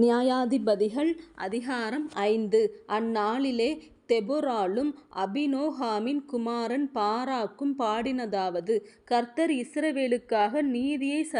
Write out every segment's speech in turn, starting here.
நியாயாதிபதிகள் அதிகாரம் ஐந்து. அந்நாளிலே தெபொராளும் அபினோகாமின் குமாரன் பாராக்கும் பாடினதாவது. கர்த்தர் இஸ்ரவேலுக்காக நீதியைச்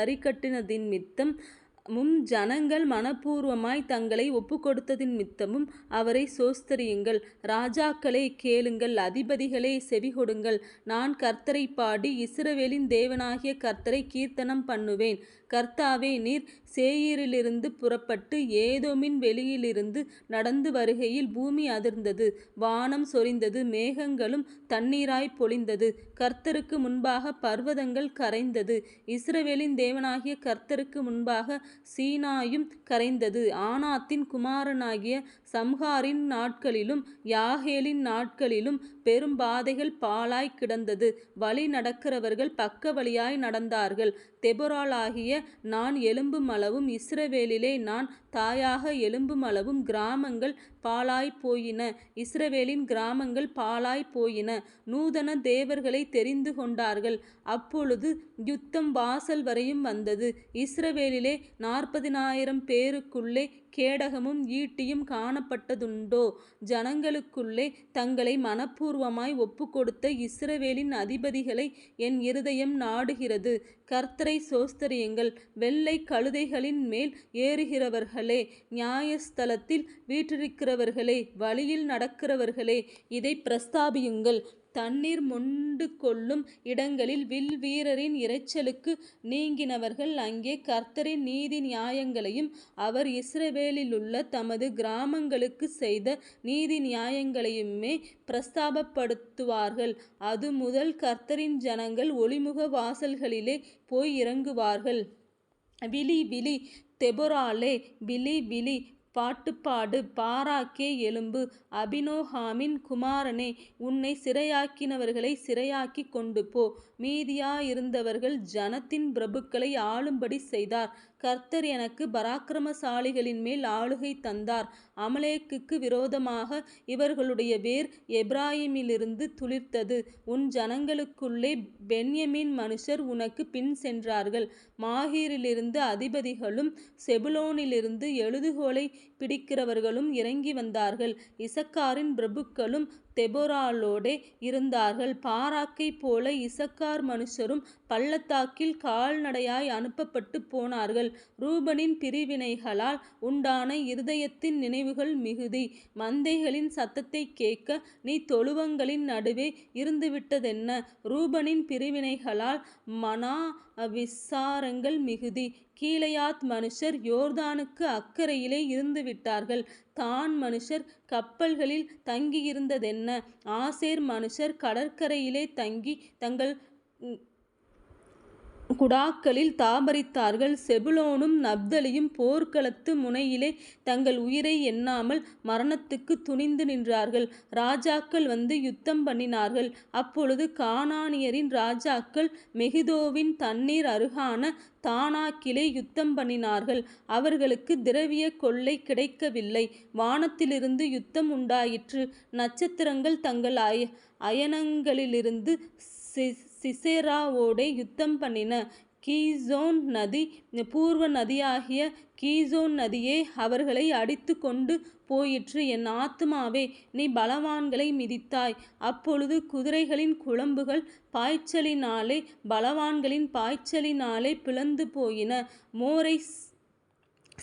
மும் ஜனங்கள் மனப்பூர்வமாய் தங்களை ஒப்புக்கொடுத்ததினிமித்தமும் அவரை சோஸ்தரியுங்கள். ராஜாக்களே கேளுங்கள். அதிபதிகளே செவிகொடுங்கள். நான் கர்த்தரைப் பாடி இஸ்ரவேலின் தேவனாகிய கர்த்தரை கீர்த்தனம் பண்ணுவேன். கர்த்தாவே நீர் சேயீரிலிருந்து புறப்பட்டு ஏதோமின் வெளியிலிருந்து நடந்து வருகையில் பூமி அதிர்ந்தது. வானம் சொரிந்தது. மேகங்களும் தண்ணீராய் பொழிந்தது. கர்த்தருக்கு முன்பாக பர்வதங்கள் கரைந்தது. இஸ்ரவேலின் தேவனாகிய கர்த்தருக்கு முன்பாக சீனாயும் கரைந்தது. ஆனாத்தின் குமாரனாகிய சம்ஹாரின் நாட்களிலும் யாகேலின் நாட்களிலும் பெரும் பாதைகள் பாழாய்க் கிடந்தது வழி நடக்கிறவர்கள் பக்க வழியாய் நடந்தார்கள். தெபொராளாகிய நான் எழும்புமளவும் இஸ்ரவேலிலே நான் தாயாக எழும்புமளவும் கிராமங்கள் பாழாய் போயின இஸ்ரவேலின் கிராமங்கள் பாலாய் போயின. நூதன தேவர்களை தெரிந்து கொண்டார்கள் அப்பொழுது யுத்தம் வாசல் வரையும் வந்தது. இஸ்ரவேலிலே நாற்பதினாயிரம் பேருக்குள்ளே கேடகமும் ஈட்டியும் காணப்பட்டதுண்டோ? ஜனங்களுக்குள்ளே தங்களை மனப்பூர்வமாய் ஒப்புக்கொடுத்த இஸ்ரவேலின் அதிபதிகளை என் இருதயம் நாடுகிறது. கர்த்தரை சோஸ்தரியங்கள் வெள்ளை கழுதைகளின் மேல் ஏறுகிறவர்களே நியாயஸ்தலத்தில் வீற்றிருக்கிறவர்களே வழியில் நடக்கிறவர்களே இதை பிரஸ்தாபியுங்கள். தண்ணீர் மொண்டுகொள்ளும் இடங்களில் வில் வீரரின் இரைச்சலுக்கு நீங்கினவர்கள் அங்கே கர்த்தரின் நீதி நியாயங்களையும் அவர் இஸ்ரவேலிலுள்ள தமது கிராமங்களுக்கு செய்த நீதி நியாயங்களையுமே பிரஸ்தாபப்படுத்துவார்கள். அது முதல் கர்த்தரின் ஜனங்கள் ஒளிமுக வாசல்களிலே போய் இறங்குவார்கள். விலி விளி தெபொராலே விளி பிலி பாட்டுப்பாடு பாராக்கே எலும்பு அபினோஹாமின் குமாரனே உன்னை சிறையாக்கினவர்களை சிறையாக்கி கொண்டு போ மீதியாயிருந்தவர்கள் ஜனத்தின் பிரபுக்களை ஆளும்படி செய்தார். கர்த்தர் எனக்கு பராக்கிரமசாலிகளின் மேல் ஆளுகை தந்தார். அமலேக்குக்கு விரோதமாக இவர்களுடைய வேர் எப்ராஹிமிலிருந்து துளிர்த்தது. உன் ஜனங்களுக்குள்ளே பென்யமின் மனுஷர் உனக்கு பின் சென்றார்கள் மாஹீரிலிருந்து அதிபதிகளும் செபுலோனிலிருந்து எழுதுகோலை பிடிக்கிறவர்களும் இறங்கி வந்தார்கள் இசக்காரின் பிரபுக்களும் தெபொராளோடே இருந்தார்கள். பாராக்கைப்போல இசக்கார் மனுஷரும் பள்ளத்தாக்கில் கால்நடையாய் அனுப்பப்பட்டுப் போனார்கள். ரூபனின் பிரிவினைகளால் உண்டான இருதயத்தின் நினைவுகள் மிகுதி. மந்தைகளின் சத்தத்தைக் கேட்க நீ தொழுவங்களின் நடுவே இருந்துவிட்டதென்ன? ரூபனின் பிரிவினைகளால் மனா விசாரங்கள் மிகுதி. கீழையாத் மனுஷர் யோர்தானுக்கு அக்கரையிலே இருந்துவிட்டார்கள். தான் மனுஷர் கப்பல்களில் தங்கியிருந்ததென்ன? ஆசேர் மனுஷர் கடற்கரையிலே தங்கி தங்கள் குடாக்களில் தாபரித்தார்கள். செபுலோனும் நப்தலியும் போர்க்களத்து முனையிலே தங்கள் உயிரை எண்ணாமல் மரணத்துக்குத் துணிந்து நின்றார்கள். ராஜாக்கள் வந்து யுத்தம் பண்ணினார்கள் அப்பொழுது கானானியரின் ராஜாக்கள் மெகிதோவின் தண்ணீர் அருகான தானாக்கிலே யுத்தம் பண்ணினார்கள் அவர்களுக்கு திரவிய கொள்ளை கிடைக்கவில்லை. வானத்திலிருந்து யுத்தம் உண்டாயிற்று. நட்சத்திரங்கள் தங்கள் அய அயனங்களிலிருந்து சிசேராவோடே யுத்தம் பண்ணின கீசோன் நதி பூர்வ நதியாகிய கீசோன் நதியே அவர்களை அடித்துக்கொண்டு போயிற்று. என் ஆத்துமாவே நீ பலவான்களை மிதித்தாய். அப்பொழுது குதிரைகளின் குழம்புகள் பாய்ச்சலினாலே பலவான்களின் பாய்ச்சலினாலே பிளந்துபோயின. மோரை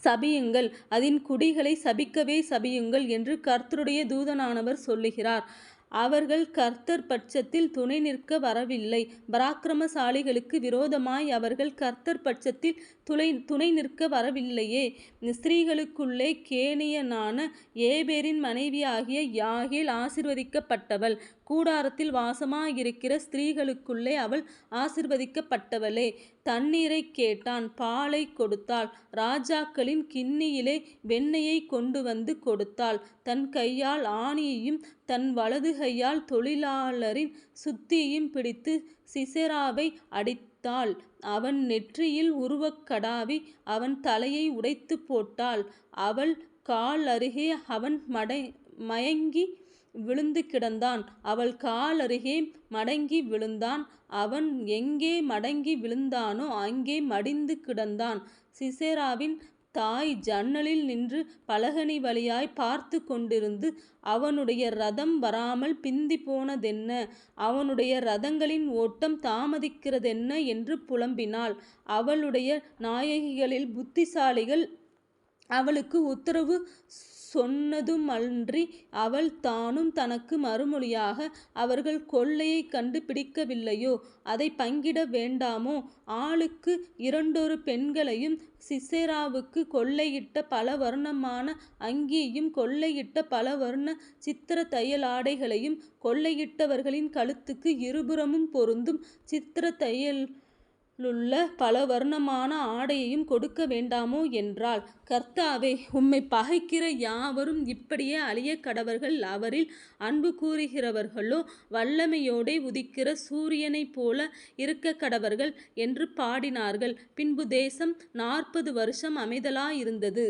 சபியுங்கள் அதன் குடிகளை சபிக்கவே சபியுங்கள் என்று கர்த்தருடைய தூதனானவர் சொல்லுகிறார். அவர்கள் கர்த்தர் பட்சத்தில் துணை நிற்க வரவில்லை. பராக்கிரமசாலிகளுக்கு விரோதமாய் அவர்கள் கர்த்தர் பட்சத்தில் துணை துணை நிற்க வரவில்லையே. ஸ்திரீகளுக்குள்ளே கேனியனான ஏபேரின் மனைவியாகிய யாகேல் ஆசிர்வதிக்கப்பட்டவள் கூடாரத்தில் வாசமாயிருக்கிற ஸ்திரீகளுக்குள்ளே அவள் ஆசிர்வதிக்கப்பட்டவளே தண்ணீரைக் கேட்டான் பாலை கொடுத்தாள். ராஜாக்களின் கிண்ணியிலே வெண்ணையை கொண்டு வந்து கொடுத்தாள். தன் கையால் ஆணியையும் தன் வலது கையால் தொழிலாளரின் சுத்தியையும் பிடித்து சிசெராவை அடித்தாள். அவன் நெற்றியில் உருவக்கடாவி அவன் தலையை உடைத்துப்போட்டாள். அவள் கால் அருகே அவன் மயங்கி விழுந்து கிடந்தான் அவள் காலருகே மடங்கி விழுந்தான். அவன் எங்கே மடங்கி விழுந்தானோ அங்கே மடிந்து கிடந்தான். சிசேராவின் தாய் ஜன்னலில் நின்று பலகனி வழியாய் பார்த்து கொண்டிருந்து அவனுடைய ரதம் வராமல் பிந்தி போனதென்ன அவனுடைய ரதங்களின் ஓட்டம் தாமதிக்கிறதென்ன என்று புலம்பினாள். அவளுடைய நாயகிகளில் புத்திசாலிகள் அவளுக்கு உத்தரவு சொன்னதுமன்றி அவள் தானும் தனக்கு மறுமொழியாக அவர்கள் கொள்ளையைக் கண்டு பிடிக்கவில்லையோ அதைப் பங்கிட வேண்டாமோ? ஆளுக்கு இரண்டொரு பெண்களையும் சிசெராவுக்குக் கொள்ளையிட்ட பலவர்ணமான அங்கியையும் கொள்ளையிட்ட பல வர்ண சித்திரத் தையலாடைகளையும் கொள்ளையிட்டவர்களின் கழுத்துக்கு இருபுறமும் பொருந்தும் சித்திரத் லுள்ள பல வர்ணமான ஆடையையும் கொடுக்க வேண்டாமோ என்றாள். கர்த்தாவே உம்மைப் பகைக்கிற யாவரும் இப்படியே அழிய கடவர்கள் அவரில் அன்பு கூறுகிறவர்களோ வல்லமையோடே உதிக்கிற சூரியனைப் போல இருக்க கடவர்கள் என்று பாடினார்கள். பின்பு தேசம் நாற்பது வருஷம் அமைதலாயிருந்தது.